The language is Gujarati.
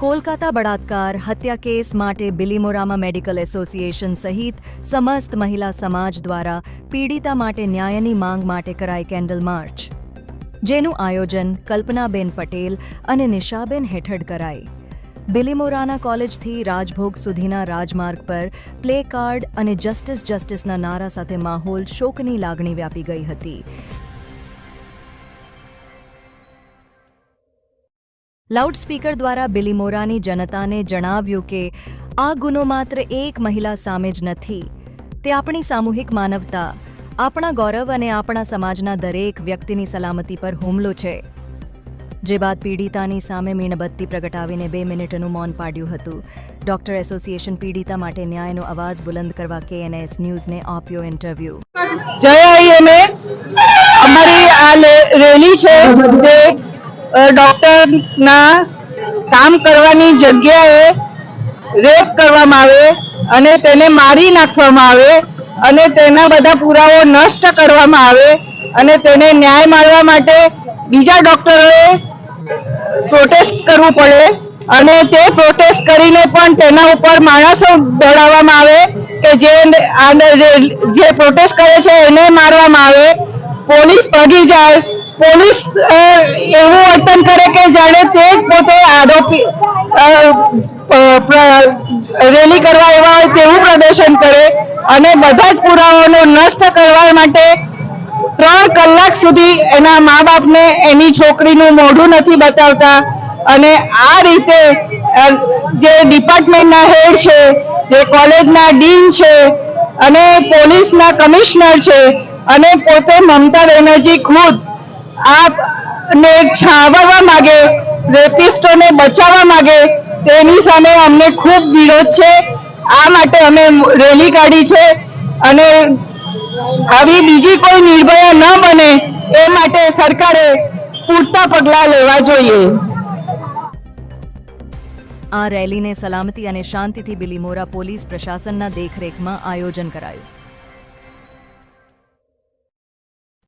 કોલકાતા બળાત્કાર, હત્યા કેસ માટે બિલીમોરામાં મેડિકલ એસોસિએશન સહિત સમસ્ત મહિલા સમાજ દ્વારા પીડિતા માટે ન્યાયની માંગ માટે કરાઈ કેન્ડલ માર્ચ. જેનું આયોજન કલ્પનાબેન પટેલ અને નિશાબેન હેઠળ કરાઈ. બિલીમોરાના કોલેજથી રાજભોગ સુધીના રાજમાર્ગ પર પ્લે કાર્ડ અને જસ્ટિસ જસ્ટિસના નારા સાથે માહોલ શોકની લાગણી વ્યાપી ગઈ હતી. લાઉડસ્પીકર દ્વારા બિલીમોરાની જનતાને જણાવ્યું કે આ ગુનો માત્ર એક મહિલા સામે જ નથી. તે આપણી સામૂહિક માનવતા આપણા ગૌરવ અને આપણા સમાજના દરેક વ્યક્તિની સલામતી પર હુમલો છે. જે બાદ પીડિતાની સામે મીણબત્તી પ્રગટાવીને બે મિનિટનું મૌન પાડ્યું હતું. ડોક્ટર એસોસિએશન પીડિતા માટે ન્યાયનો અવાજ બુલંદ કરવા કેએનએસ ન્યૂઝને આપ્યો ઇન્ટરવ્યુ. જય આઈએમએ અમારી આ રેલી છે અ, ડોક્ટરના કામ કરવાની જગ્યાએ રેપ કરવામાં આવે અને તેને મારી નાખવામાં આવે અને તેના બધા પુરાવો નષ્ટ કરવામાં આવે અને તેને ન્યાય મળવા માટે બીજા ડોક્ટરોએ પ્રોટેસ્ટ કરવું પડે અને તે પ્રોટેસ્ટ કરીને પણ તેના ઉપર માણસો દોડાવવામાં આવે કે જે જે પ્રોટેસ્ટ કરે છે એને મારવામાં આવે. પોલીસ ભાગી જાય પોલીસ એવું વર્તન કરે કે જાણે તે જ પોતે આરોપી રેલી કરવા એવા હોય તેવું પ્રદર્શન કરે અને બધા જ પુરાવાઓનો નષ્ટ કરવા માટે ત્રણ કલાક સુધી એના મા બાપને એની છોકરીનું મોઢું નથી બતાવતા અને આ રીતે જે ડિપાર્ટમેન્ટના હેડ છે, જે કોલેજના ડીન છે અને પોલીસના કમિશનર છે અને પોતે મમતા બેનર્જી ખુદ આપને છાવવા માગે, રેપિસ્ટોને બચાવવા માગે, તેની સામે અમને ખૂબ વિરોધ છે. આ માટે અમે રેલી કાઢી છે અને આવી બીજી કોઈ નિર્ભયા ન બને એ માટે સરકારે પૂરતા પગલાં લેવા જોઈએ. આ રેલીને સલામતી અને શાંતિથી બિલીમોરા પોલીસ પ્રશાસનના દેખરેખમાં આયોજન કરાયું.